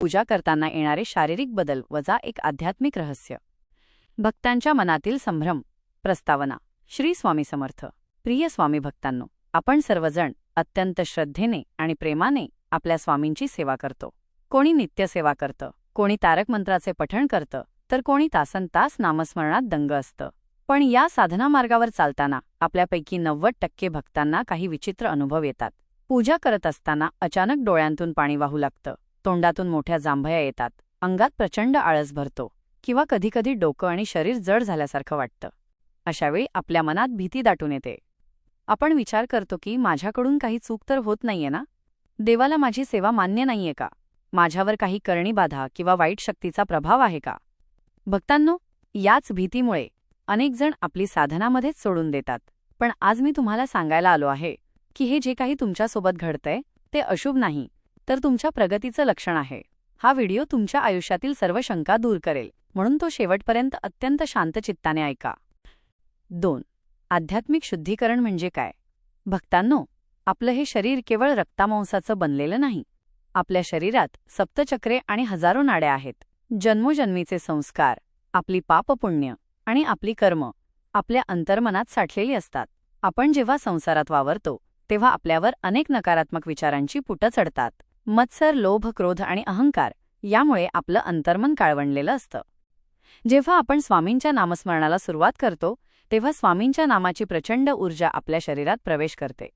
पूजा करताना येणारे शारीरिक बदल वजा एक आध्यात्मिक रहस्य. भक्तांच्या मनातील संभ्रम. प्रस्तावना. श्री स्वामी समर्थ. प्रिय स्वामी भक्तांनो आपण सर्वजण अत्यंत श्रद्धेने आणि प्रेमाने आपल्या स्वामींची सेवा करतो. कोणी नित्यसेवा करतं कोणी तारक मंत्राचे पठण करतं तर कोणी तासनतास नामस्मरणात दंग असतं. पण या साधना मार्गावर चालताना आपल्यापैकी नव्वद टक्के भक्तांना काही विचित्र अनुभव येतात. पूजा करत असताना अचानक डोळ्यांतून पाणी वाहू लागतं. तोंडातून मोठ्या जांभया येतात. अंगात प्रचंड आळस भरतो किंवा कधीकधी डोकं आणि शरीर जड झाल्यासारखं वाटतं. अशावेळी आपल्या मनात भीती दाटून येते. आपण विचार करतो की माझ्याकडून काही चूक तर होत नाहीये ना? देवाला माझी सेवा मान्य नाहीये का? माझ्यावर काही करणी बाधा किंवा वाईट शक्तीचा प्रभाव आहे का? भक्तांनो याच भीतीमुळे अनेकजण आपली साधनामध्येच सोडून देतात. पण आज मी तुम्हाला सांगायला आलो आहे की हे जे काही तुमच्यासोबत घडतंय ते अशुभ नाही. तर तुमच्या प्रगतीचं लक्षण आहे. हा व्हिडिओ तुमच्या आयुष्यातील सर्व शंका दूर करेल म्हणून तो शेवटपर्यंत अत्यंत शांतचित्ताने ऐका. दोन. आध्यात्मिक शुद्धीकरण म्हणजे काय? भक्तांनो आपलं हे शरीर केवळ रक्तामांसाचं बनलेलं नाही. आपल्या शरीरात सप्तचक्रे आणि हजारो नाड्या आहेत. जन्मोजन्मीचे संस्कार आपली पापपुण्य आणि आपली कर्म आपल्या अंतर्मनात साठलेली असतात. आपण जेव्हा संसारात वावरतो तेव्हा आपल्यावर अनेक नकारात्मक विचारांची पुटं चढतात. मत्सर लोभ क्रोध आणि अहंकार यामुळे आपलं अंतर्मन काळवणलेलं असतं. जेव्हा आपण स्वामींच्या नामस्मरणाला सुरुवात करतो तेव्हा स्वामींच्या नामाची प्रचंड ऊर्जा आपल्या शरीरात प्रवेश करते.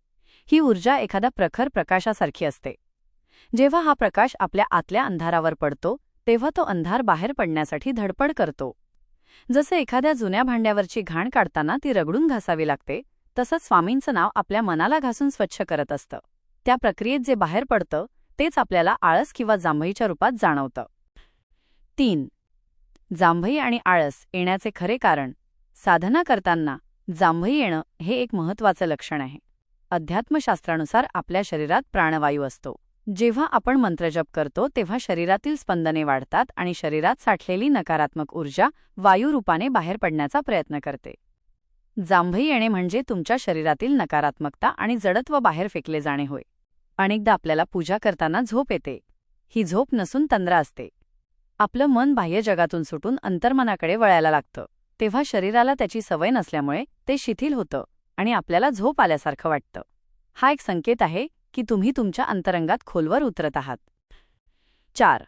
ही ऊर्जा एखादा प्रखर प्रकाशासारखी असते. जेव्हा हा प्रकाश आपल्या आतल्या अंधारावर पडतो तेव्हा तो अंधार बाहेर पडण्यासाठी धडपड करतो. जसे एखाद्या जुन्या भांड्यावरची घाण काढताना ती रगडून घासावी लागते तसंच स्वामींचं नाव आपल्या मनाला घासून स्वच्छ करत असतं. त्या प्रक्रियेत जे बाहेर पडतं तेच आपल्याला आळस किंवा जांभईच्या रूपात जाणवतं. तीन जांभई आणि आळस येण्याचे खरे कारण साधना करताना जांभई येणं हे एक महत्वाचं लक्षण आहे. अध्यात्मशास्त्रानुसार आपल्या शरीरात प्राणवायू असतो. जेव्हा आपण मंत्रजप करतो तेव्हा शरीरातील स्पंदने वाढतात आणि शरीरात साठलेली नकारात्मक ऊर्जा वायुरूपाने बाहेर पडण्याचा प्रयत्न करते. जांभई येणे म्हणजे तुमच्या शरीरातील नकारात्मकता आणि जडत्व बाहेर फेकले जाणे होय. अनेकदा आपल्याला पूजा करताना झोप येते. ही झोप नसून तंद्रा असते. आपलं मन बाह्य जगातून सुटून अंतर्मनाकडे वळायला लागतं. तेव्हा शरीराला त्याची सवय नसल्यामुळे ते शिथिल होतं आणि आपल्याला झोप आल्यासारखं वाटतं. हा एक संकेत आहे की तुम्ही तुमच्या अंतरंगात खोलवर उतरत आहात. चार.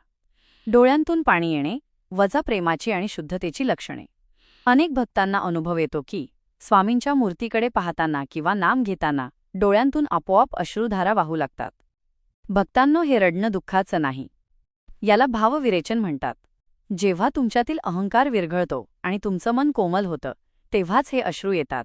डोळ्यांतून पाणी येणे वजा प्रेमाची आणि शुद्धतेची लक्षणे. अनेक भक्तांना अनुभव येतो की स्वामींच्या मूर्तीकडे पाहताना किंवा नाम घेताना डोळ्यांतून आपोआप अश्रुधारा वाहू लागतात. भक्तांनो हे रडणं दुःखाचं नाही. याला भावविरेचन म्हणतात. जेव्हा तुमच्यातील अहंकार विरघळतो आणि तुमचं मन कोमल होतं तेव्हाच हे अश्रू येतात.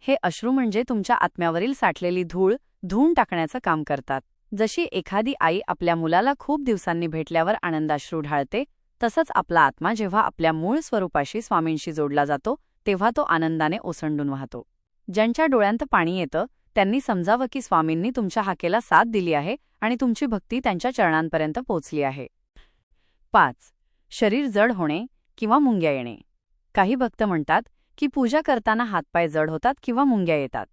हे अश्रू म्हणजे तुमच्या आत्म्यावरील साठलेली धूळ धुवून टाकण्याचं काम करतात. जशी एखादी आई आपल्या मुलाला खूप दिवसांनी भेटल्यावर आनंदाश्रू ढाळते तसंच आपला आत्मा जेव्हा आपल्या मूळ स्वरूपाशी स्वामींशी जोडला जातो तेव्हा तो आनंदाने ओसंडून वाहतो. ज्यांच्या डोळ्यांत पाणी येतं त्यांनी समजावं की स्वामींनी तुमच्या हाकेला साथ दिली आहे आणि तुमची भक्ती त्यांच्या चरणांपर्यंत पोचली आहे. पाच. शरीर जड होणे किंवा मुंग्या येणे. काही भक्त म्हणतात की पूजा करताना हातपाय जड होतात किंवा मुंग्या येतात.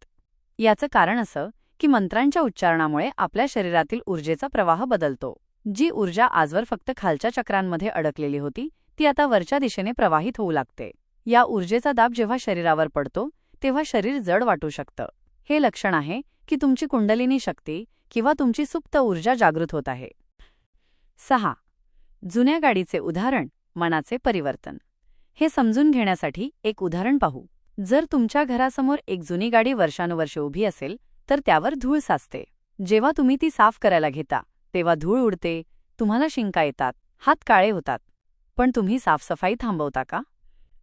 याचं कारण असं की मंत्रांच्या उच्चारणामुळे आपल्या शरीरातील ऊर्जेचा प्रवाह बदलतो. जी ऊर्जा आजवर फक्त खालच्या चक्रांमध्ये अडकलेली होती ती आता वरच्या दिशेने प्रवाहित होऊ लागते. या ऊर्जेचा दाब जेव्हा शरीरावर पडतो तेव्हा शरीर जड वाटू शकतं. हे लक्षण आहे की तुमची कुंडलिनी शक्ती किंवा तुमची सुप्त ऊर्जा जागृत होत आहे. सहा. जुन्या गाडीचे उदाहरण मनाचे परिवर्तन. हे समजून घेण्यासाठी एक उदाहरण पाहू. जर तुमच्या घरासमोर एक जुनी गाडी वर्षानुवर्षे उभी असेल तर त्यावर धूळ साचते. जेव्हा तुम्ही ती साफ करायला घेता तेव्हा धूळ उडते तुम्हाला शिंका येतात हात काळे होतात. पण तुम्ही साफसफाई थांबवता का?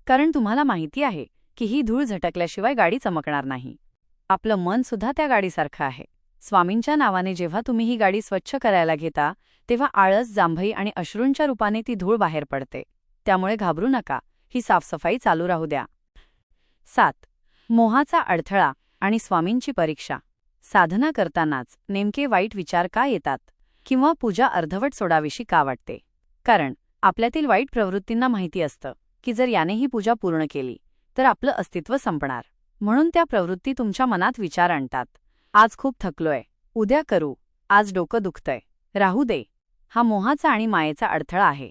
कारण तुम्हाला माहिती आहे की ही धूळ झटकल्याशिवाय गाडी चमकणार नाही. आपलं मन सुद्धा त्या गाडीसारखं आहे. स्वामींच्या नावाने जेव्हा तुम्ही ही गाडी स्वच्छ करायला घेता तेव्हा आळस जांभई आणि अश्रूंच्या रूपाने ती धूळ बाहेर पडते. त्यामुळे घाबरू नका. ही साफसफाई चालू राहू द्या. सात. मोहाचा अडथळा आणि स्वामींची परीक्षा. साधना करतानाच नेमके वाईट विचार का येतात? किंवा पूजा अर्धवट सोडाविषयी का वाटते? कारण आपल्यातील वाईट प्रवृत्तींना माहिती असतं की जर याने ही पूजा पूर्ण केली तर आपलं अस्तित्व संपणार. म्हणून त्या प्रवृत्ती तुमच्या मनात विचार आणतात. आज खूप थकलोय. उद्या करू. आज डोकं दुखतंय. राहू दे. हा मोहाचा आणि मायेचा अडथळा आहे.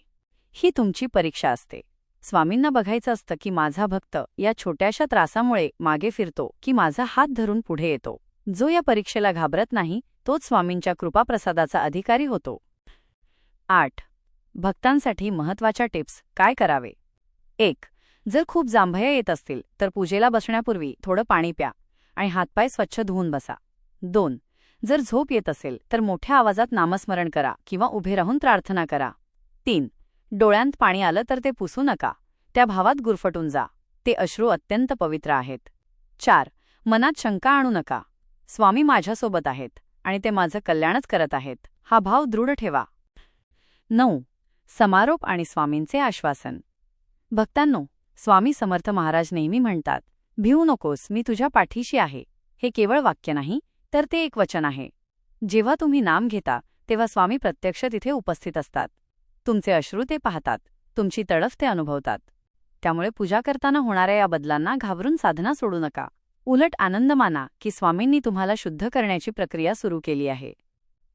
ही तुमची परीक्षा असते. स्वामींना बघायचं असतं की माझा भक्त या छोट्याशा त्रासामुळे मागे फिरतो की माझा हात धरून पुढे येतो. जो या परीक्षेला घाबरत नाही तोच स्वामींच्या कृपाप्रसादाचा अधिकारी होतो. आठ. भक्तांसाठी महत्त्वाच्या टिप्स काय करावे? एक. जर खूप जांभया येत असतील तर पूजेला बसण्यापूर्वी थोडं पाणी प्या आणि हातपाय स्वच्छ धुवून बसा. दोन जर झोप येत असेल तर मोठ्या आवाजात नामस्मरण करा किंवा उभे राहून प्रार्थना करा. तीन डोळ्यांत पाणी आलं तर ते पुसू नका. त्या भावात गुरफटून जा. ते अश्रू अत्यंत पवित्र आहेत. चार मनात शंका आणू नका. स्वामी माझ्यासोबत आहेत आणि ते माझं कल्याणच करत आहेत. हा भाव दृढ ठेवा. नऊ समारोप आणि स्वामींचे आश्वासन. भक्तांनो स्वामी समर्थ महाराज नेहमी म्हणतात भिवू नकोस मी तुझ्या पाठीशी आहे. हे केवळ वाक्य नाही तर ते एक वचन आहे. जेव्हा तुम्ही नाम घेता तेव्हा स्वामी प्रत्यक्ष तिथे उपस्थित असतात. तुमचे अश्रू ते पाहतात तुमची तडफ ते अनुभवतात. त्यामुळे पूजा करताना होणाऱ्या या बदलांना घाबरून साधना सोडू नका. उलट आनंद माना की स्वामींनी तुम्हाला शुद्ध करण्याची प्रक्रिया सुरू केली आहे.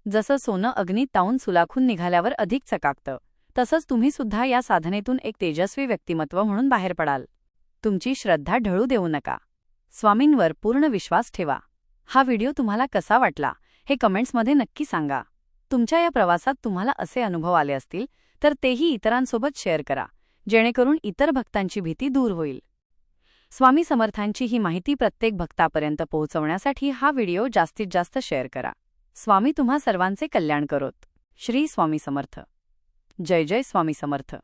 जसं सोनं अग्नीत ताऊन सुलाखून निघाल्यावर अधिक चकाकतं तसंच तुम्ही सुद्धा या साधनेतून एक तेजस्वी व्यक्तिमत्व म्हणून बाहेर पडाल. तुमची श्रद्धा ढळू देऊ नका. स्वामींवर पूर्ण विश्वास ठेवा. हा व्हिडिओ तुम्हाला कसा वाटला हे कमेंट्समध्ये नक्की सांगा. तुमच्या या प्रवासात तुम्हाला असे अनुभव आले असतील तर तेही इतरांसोबत शेअर करा जेणेकरून इतर भक्तांची भीती दूर होईल. स्वामी समर्थांची ही माहिती प्रत्येक भक्तापर्यंत पोहोचवण्यासाठी हा व्हिडिओ जास्तीत जास्त शेअर करा. स्वामी तुम्हा सर्वांचे कल्याण करोत. श्री स्वामी समर्थ. जय जय स्वामी समर्थ.